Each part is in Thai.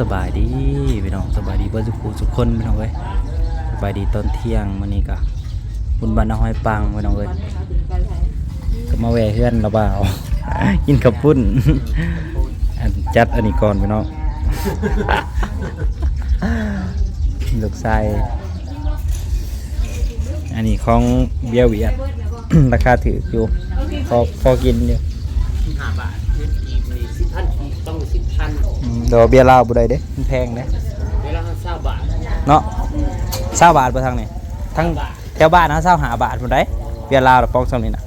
สบายดีพี่น้องสบายดีเพื่อนสุขุสุขคนพี่น้องเว้ยสบายดีตอนเที่ยงมื้อนี้ก็บุญบานนาห้อยปังพี่น้องเว้ยก็มาแวะเฮือนระบ่าว กินข้าวปุ้นอันจัดอันนี้ก่อนพี่น้องลูกชายอันนี้ของเบียร์เวียดราคาถืออยู่พอพอกินอยู่ห้าบาท เดี๋ยวเบียร์ลาวบุได้เด้มันแพงเด้เวลาห้าเศร้าบาทเนาะเศร้าบาทไปทางนี้ทั้งแถวบ้านนะเศร้าหาบาทบุได้เบียร์ลาวเราป้องสำนี้นะ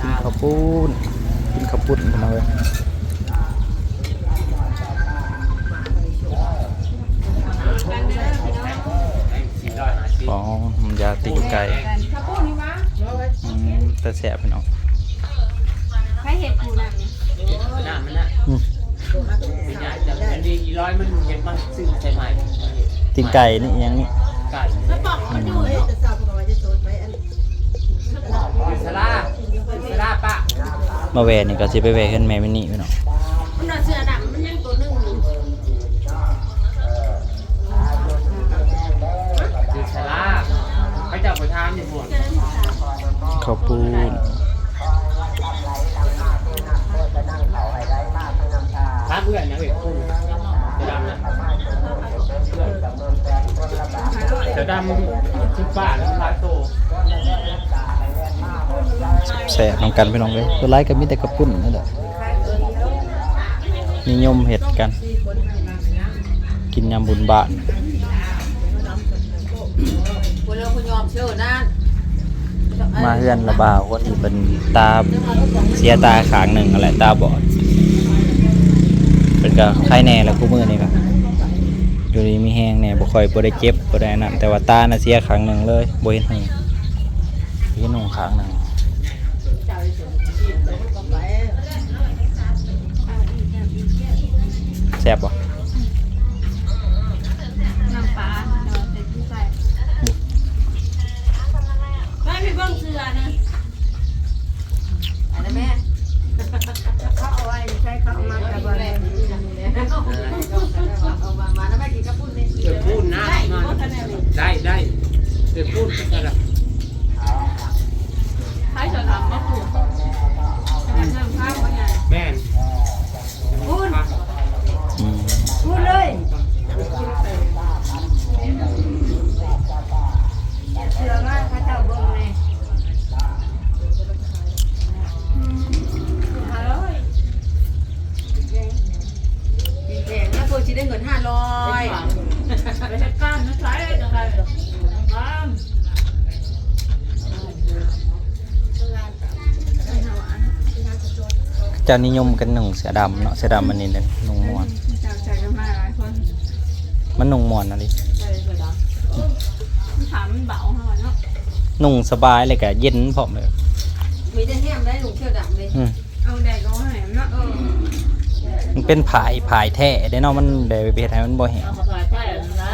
กินข้าวปุ้นกินข้าวปุ้นกันมาเลยสี่ร้อยห้าสิบอ๋อมันยาตีนไก่ข้าวปุ้นนี่วะอืมแต่แสบพี่น้อง ตีนไก่นี่อิหยังนี่ไก่แล้วปอกมันอยู่อยู่อยู่สลาอยู่สลาปะมาแวะนี่ก็สิไปแวะขึ้นแม่มินี่พี่น้องมันน่ะเสือดำมันยังตัวหนึงอยู่อยู่สลาไปจับไปทานอยู่หมดข้าวปุ้นถ้าเพื่อนนะเว้ยคุณ จะดำนะจะดำชุดบ้านแล้วลายโตแสบน้องกันพี่น้องเลยตัวไล่ก็มีแต่ข้าวปุ้นนั่นแหละนิยมเห็ดกัน กินยำบุญบานคนเราคนยอมาเฮือนระบาวคนที่เป็นตาเสียตาขางหนึ่งอะไรตาบอด ก็ไข้แน่แล้วคู่มือนี่ก็อยู่ดีมีแห้งแน่บ่ค่อยบ่ได้เจ็บบ่ได้นั่นแต่ว่าตาน่ะเสียครั้งหนึ่งเลยบ่เห็นหงเห็นหูขางหนึ่งแซ่บบ่ น้ำปลาเราใส่ที่ใส่ไม่มีเบิ้งเสือนะอะไรแม่เขาเอาไว้ใช้เขาเอามาแต่บ่ได้เอามามาแล้วแม่กินกระปุ้นนี่ เกิดพูดนะมาได้ได้เกิดพูดก็จะ ใช้ส่วนทำมาปลูกน้ำข้าวว่าไง แม่น พูด อืม พูดเลยเสือมากพระเจ้าเบิ้งเลยฮัลโหลแดงนะพวกชี ได้เงินห้าร้อยไปเฮ็ดการนะใช้จังไรการจะนิยมกันหนุ่งเสือดำเนาะเสือดำมันนี่เลยนุ่งมวนจากใจกันมาหลายคนมันนุ่งมวนอะไรเลยเสือดมันเบาเท่าเนาะนุ่งสบายเลยกะเย็นพร้อมเลยมีแต่แห้มได้หลุงเที่ยวดำเลยเอาแดดก็ให้เนาะเออ มันเป็นผายผายแท้ได้เนาะมันได้ไปเฮ็ดให้มันบ่แห้งเอามาใส่นะ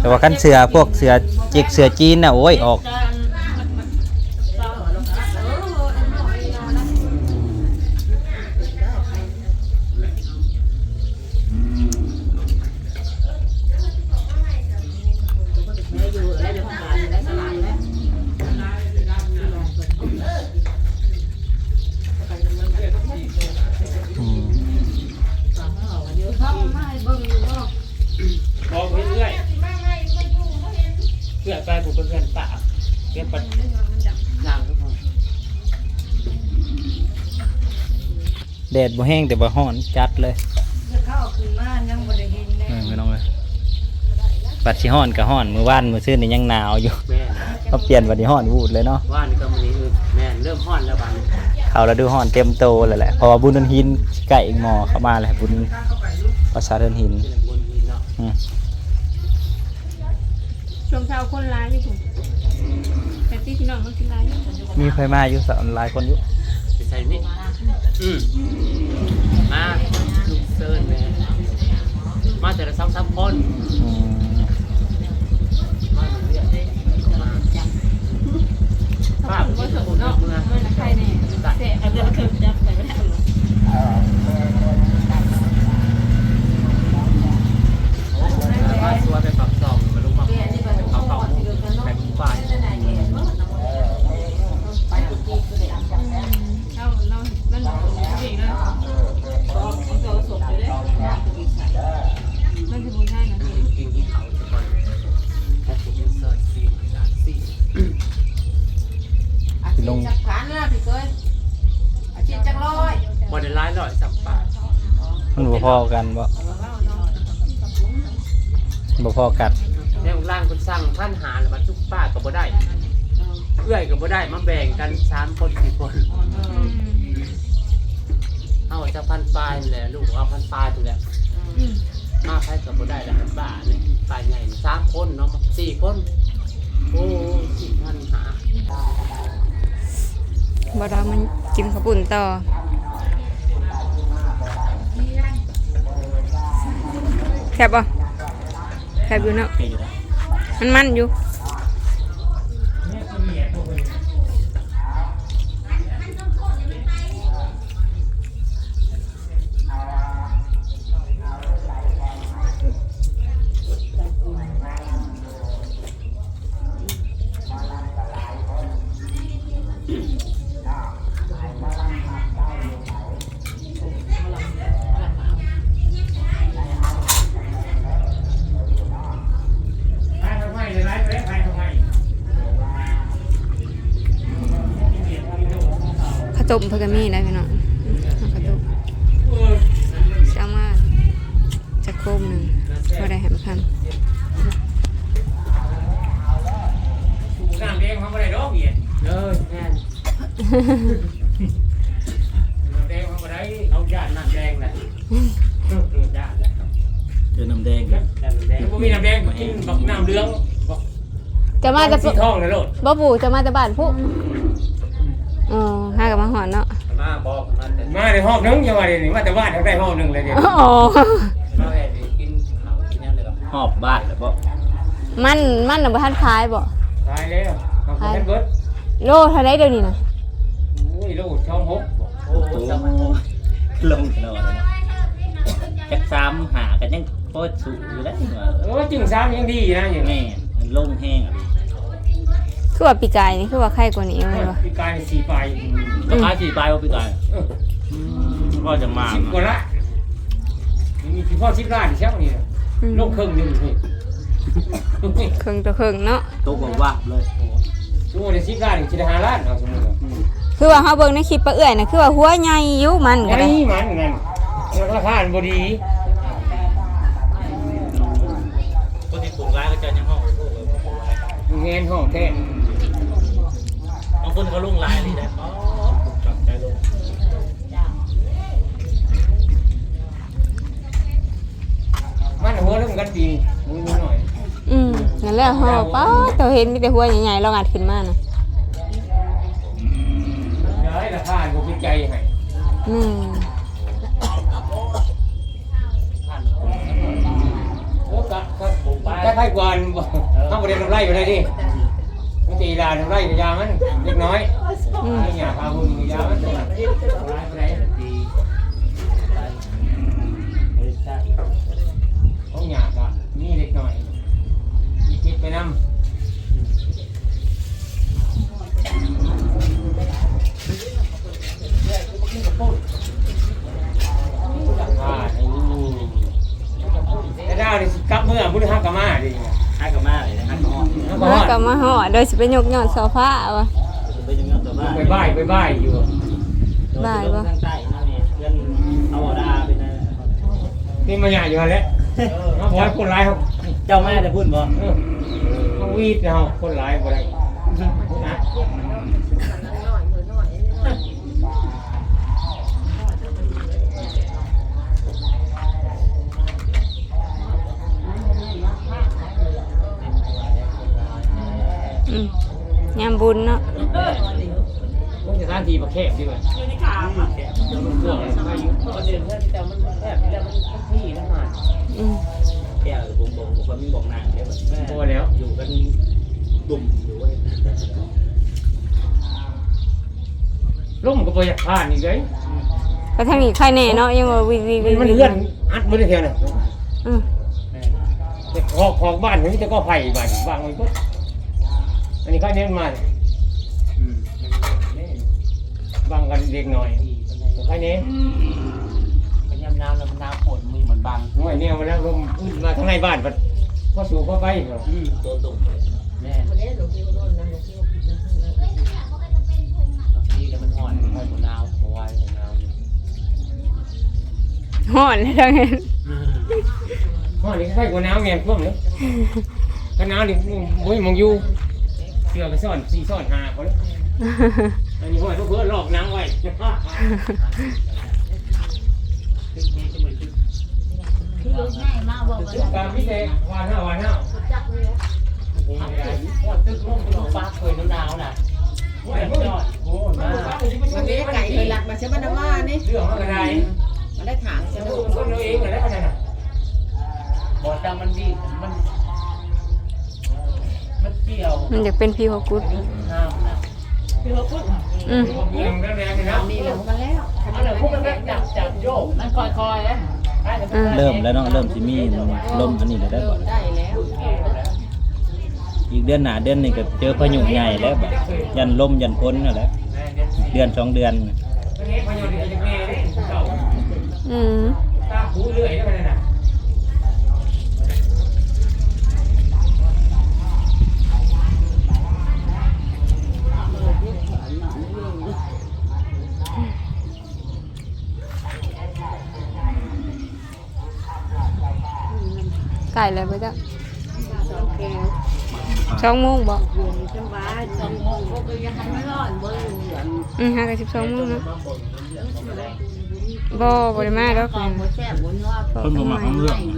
แต่ว่าคันเสือพวกเสือจิกเสือจีนน่ะโอ้ยออก กันเอออันน้อยเอานะ อืม เข้ามาให้เบิ่งอยู่เนาะ บอกเรื่อยเพื่อนไปผูกเป็นเพื่อนป่าเพื่อนปัดย่างทุกคน แดดบ่แห้งแต่ว่าร้อนจัดเลยเข้าขึ้นมายังบ่ได้เห็นแน่เออไม่ต้องเลยปัดสิร้อนก็ร้อนมื้อวานมื้อซื่นนี่ยังหนาวอยู่แม่ก็เปลี่ยนวันนี้ร้อนวูดเลยเนาะว่านี่ก็มันนี้แม่เริ่มห้อนแล้วบ้านเขาแล้วดูร้อนเต็มโตเลยแหละเพราะว่าบุญเดินหินใกล้อีกหมอเข้ามาแล้วบุญประสาทเดินหินเป็นบนหินเนาะอืมช่วงเช้าคนร้ายอยู่ผมแต่ที่พี่น้องเขากินร้ายอยู่มีใครมาอยู่สาวหลายคนอยู่ไปใส่นี่ อืมมาลูกเซิร์นแม่มาแต่ละสองสามคนอืมมาเรื่อยๆมาถ้าผมก็สมเนาะไม่ละใครแน่เสะเอาเดี๋ยวถึงจะไปไม่ได้ มัน บ่พอกันบ่บ่พอกันแล้วล่างคนสั่งพันหาแล้วมันทุกป้าก็บ่ได้เอื้อยก็บ่ได้มาแบ่งกันสามคนสี่คนเอาจะพันปลายนี่แหละลูกเอาพันปลายไปแหละมาใครก็บ่ได้แล้วพันบ้าเลยปลายใหญ่สามคนเนาะสี่คนโอ้สี่พันหาบ่ดอกมันกินข้าวปุ่นต่อ แคบบ่แคบอยู่เนาะมันมันอยู่ ต้มเพื่อก็มีได้พี่น้องเอาข้าวต้มเช้ามาจะโคมหนึ่งพอได้แหมคันน้ำแดงเขาไม่ได้ดอกเบี้ยเออแน่นน้ำแดงเขาไม่ได้เอาญาติน้ำแดงแหละญาติแหละเจอน้ำแดงญาติน้ำแดงถ้ามีน้ำแดงกินบักน้ำเหลืองบักจะมาแต่สีทองเลยโลดบ่ปู่จะมาแต่บ้านผู้อ๋อห้ากับมาหอน เนาะมาบอกมาแต่มาในห้องนึงยังมาเดี๋ยวนี้มาแต่บ้านทั้งได้ห้องนึงเลยเดี๋ยวอ๋อมาแอบกินข้าวกินยังเลยกับหอบบ้านแล้วบ่มันมันน่ะบ่ทันขายบ่ตายแล้วขอบคุณท่านเบิร์ดโลเท่าไดเดี๋ยวนี้น่ะโอ้ยโลดช่องหกโอ้โหสมัยลงตลอดเลยเนาะจักซ้ำหากันยังโคตรสูอยู่แล้วว่าเออจึงซ้ำยังดีนะอย่างนี้แม่มันลงแห้งอะ คือว่าปีกายนี่คือว่าไข่กว่านี้ไหมวะปีกายสี่ปลายก็ขายสี่ปลายว่าปีกายเออก็จะมาสิบกว่าละมีที่พ่อสิบล้านเช่านี่อืมโลกครึ่งหนึ่งนี่ครึ่งต่อครึ่งเนาะตกบอกว่าเลยสมมติสิบล้านจะได้ห้าล้านเอาสมมติคือว่าเฮาเบิ่งในคลิปปะเอื้อยน่ะคือว่าหัวใหญ่อยู่มันก็ไงได้มันนั่นราคาบดีคนที่ปลูกร้ายก็จะยังห้องพวกเลยเงินห้องแท้บาง คนเขาลงลายนี่ได้อ๋อปลูกจับใจลงมันหัวเริ่มกันปีมือหน่อยอืมนั่นแหละเฮาป้าเจ้าเห็นมีแต่หัวใหญ่ๆเรางัดขึ้นมาน่ะเดี๋ยวให้ราคาผมพิจัยให้อืมโอ้กะก็ถ้าใครกวนถ้าประเด็นไรอยู่เลยดิ ตีลาทำไรกับยามันเล็กน้อยไอ้หยาพาบุญกับยามันร้ายไปไหนดีของหยาบอะนี่เล็กน้อยมีคิดไปนำอ่าไอ้ดาวนี่สิกลับเมื่อบุญฮักกะมาดิ ให้กับมาเลยให้กับห้องฮักกะแล้วมาก็มาห่อโดยสิไปยกยอดโซฟาว่ะ ไปยังเงินตัวบ้านไปบ้ายไปบ้ายอยู่ได้ปะทางใต้นั่นเองเพื่อนเอาดาไปนะนี่มาหยาอยู่หั่นแหล้วมาบอกให้คนร้ายเขาเจ้าแม่จะพูดบ่เออมาวีดนะเขาคนร้ายบ่ได้นะ อืมยาม บุญเนาะต้องจะท่านทีมาแคบดีกว่าอยู่ในขาค่ะเครื่องไม่อยู่ประเด็นแค่แต่มันแคบแล้วมันที่ทั้งหมดอืมแก้วผมบอกผมมีบอกนางเดี๋ยวพอแล้วอยู่กันดุ่มอยู่เว้ยล่มก็บ่อยากผ่านอีกเลยก็ทางนี้ใครแน่เนาะยังว่าวิวิวิมันเลื่อนอัดมือได้เท่าน่ะอืมแต่ขอกของบ้านนี่จะก็ไผ่บ้านวางไว้ปุ๊บอันนี้เขาเน้นมาเนี่ย บางกันเด็กหน่อยใครเน้นมันยำน้ำแล้วมันน้ำฝนมือเหมือนบางหน่วยเนี่ยมาแล้วลมขึ้นมาข้างในบ้านพัดพอสู่เข้าไปเหรออืมตัวตุ่มแม่บางทีแล้วมันอ่อนมันหนาวเพราะว่าหนาวฮ้อนแล้วทั้งนั้นห้อนี่ใกล้กว่าน้ำแม่ท่วมเลยก็น้ำนี่โอ้ยมองอยู่เสือไปซ่อนสี่ซ่อนห้าคนเลย อันนี้ห้อยเพื่อหลอกน้ำไว้คือง่ายมากบอกว่าการพิเศษวันห้าวันห้าจักเลยตึกลงลงฟ้าเคยหนาวน่ะโอ้ยโอ้ยโอ้ยมันไม่ได้ไก่เคยหลักมาใช่ไหมนว่านี่เรื่องอะไรมันได้ถางใช่ไหมคนเราเองอะไรกันน่ะบ่ดังมันดีมันมันเกี่ยวมันอยากเป็นพี่ฮอกุดห้ามนะ อเขาพูดอืมเรื่องแรงๆนะมีแล้วมาแล้วอันนั้นพวกมันแบบจับจับโยกมันคอยๆนะอ่าเริ่มแล้วเนาะเริ่มสิมีลมอันนี้แล้วได้บ่ได้แล้วอีกเดือนหน้าเดือนนี้ก็เจอพายุใหญ่แล้วบัดยันลมยันฝนนั่นแหละอีกเดือนสองเดือนน่ะพยนต์จะแม่เนี่ยเจ้าอืม ตาหูเลื่อยแล้ว กันน่ะไก่เลยไปจ้ะสองแก้วสองโมงบ่อยู่ในจังหวัดสองโมงก็ไปยังไม่รอดบ่อยู่เหลืองอืมห้ากับสิบสองโมงเนาะบ่บ่ได้มาดอกกองบ่แซ่บบ่นัว เพิ่นบ่มาของเรื่องอยู่